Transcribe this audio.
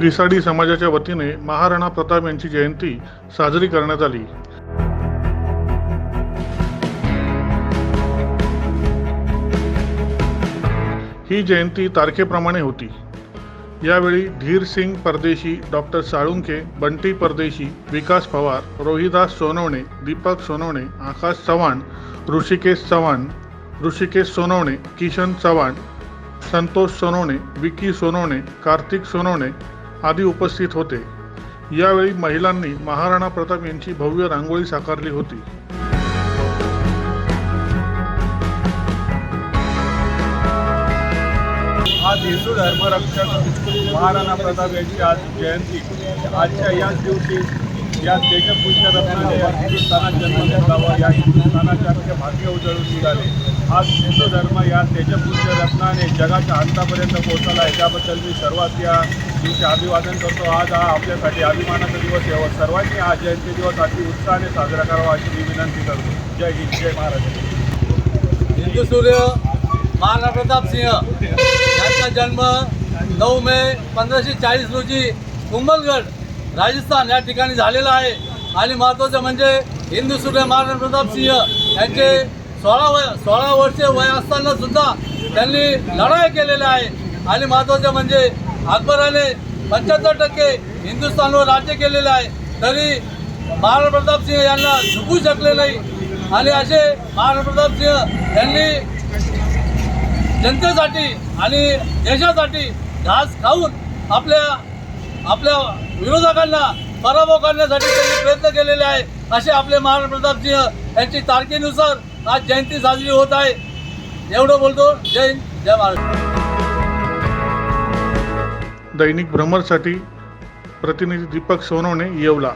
रिसाडी समाजाच्या वतीने महाराणा प्रताप यांची जयंती साजरी करण्यात आली. ही जयंती तारखेप्रमाणे होती. यावेळी धीर सिंग परदेशी डॉक्टर साळुंके बंटी परदेशी विकास पवार रोहिदास सोनवणे दीपक सोनवणे आकाश चव्हाण ऋषिकेश चव्हाण ऋषिकेश सोनवणे किशन चव्हाण संतोष सोनवणे विकी सोनवणे कार्तिक सोनवणे आदी उपस्थित होते. यावेळी महिलांनी महाराणा प्रताप यांची भव्य रांगोळी साकारली होती. आज हिंदू धर्मरक्षक महाराणा प्रताप यांची आज जयंती. आजच्या याच दिवशी या देशपूज्य रत्नाने हिंदुस्थानात जन्म घेतलावा या हिंदुस्थानाच्या भाग्य उजळून निघाले. आज हिंदू धर्म या तेजपूज्य रत्नाने जगाच्या अंतापर्यंत पोहोचला आहे त्याबद्दल मी सर्वात या दिवशी अभिवादन करतो. आज हा आपल्यासाठी अभिमानाचा दिवस आहे. व सर्वांनी हा जयंती दिवस अति उत्साहाने साजरा करावा अशी मी विनंती करतो. जय हिंद. जय महाराज. हिंदू सूर्य महाराणा प्रताप सिंह यांचा जन्म नऊ मे पंधराशे चाळीस रोजी कुंभलगड राजस्थान या ठिकाणी झालेला आहे. आणि महत्त्वाचं म्हणजे हिंदू सूर्य महाराणा प्रताप सिंह यांचे सोळा वय सोळा वर्षे वय असताना सुद्धा त्यांनी लढाई केलेल्या आहे. आणि महत्त्वाचं म्हणजे अकबराने पंच्याहत्तर टक्के हिंदुस्थानवर राज्य केलेलं आहे. तरी महाराणा प्रताप सिंह यांना झुकू शकले नाही. आणि असे महाराणा प्रताप सिंह यांनी जनतेसाठी आणि देशासाठी घास खाऊन आपल्या आपल्या विरोधकांना पराभव करण्यासाठी त्यांनी प्रयत्न केलेले आहे असे आपले महाराणा प्रताप सिंह यांची तारखेनुसार आज जयंती साजरी होत आहे. एवढं बोलतो जय जय महाराष्ट्र. दैनिक भ्रमरसाठी प्रतिनिधी दीपक सोनवणे येवला.